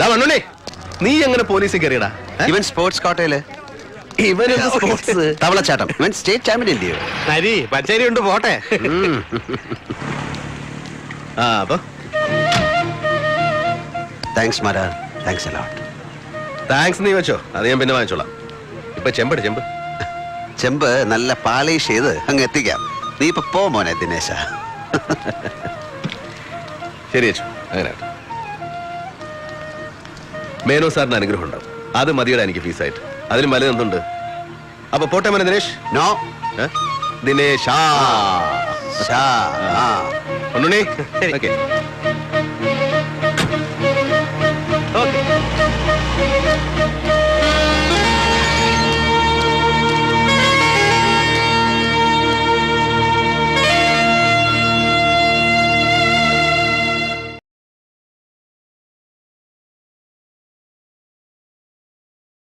മണ്ണുണ്ണി നീ എങ്ങനെ പോലീസിൽ കയറിയടാ? ഇവൻ സ്പോർട്സ് കോട്ടയിൽ. സ്പോർട്സ്. തവളച്ചാട്ടം. ഇവൻ സ്റ്റേറ്റ് ചാമ്പ്യൻ പച്ചരി ഉണ്ട് പോട്ടെ. ആ അപ്പൊ? താങ്ക്സ് മാരാ. താങ്ക്സ് അലോട്ട് താങ്ക്സ് നീ വെച്ചോ. അത് ഞാൻ പിന്നെ വാങ്ങിച്ചോളാം. ഇപ്പൊ ചെമ്പടി ചെമ്പ്. ചെമ്പ് നല്ല പാലീഷ് ചെയ്ത് അങ്ങ് എത്തിക്കാം. നീ ഇപ്പൊ പോ മോനെ ദിനേശ. ശരി വെച്ചു അങ്ങനെ. മേനോ സാറിന് അനുഗ്രഹം ഉണ്ടാവും അത് മതിയുടെ എനിക്ക് ഫീസായിട്ട്. അതിന് മല എന്തുണ്ട്? അപ്പൊ പോട്ടെ മോനെ ദിനേഷ് നോ. ദിനേഷ് ആ. ഉണ്ണുണ്ണി? ഓക്കെ.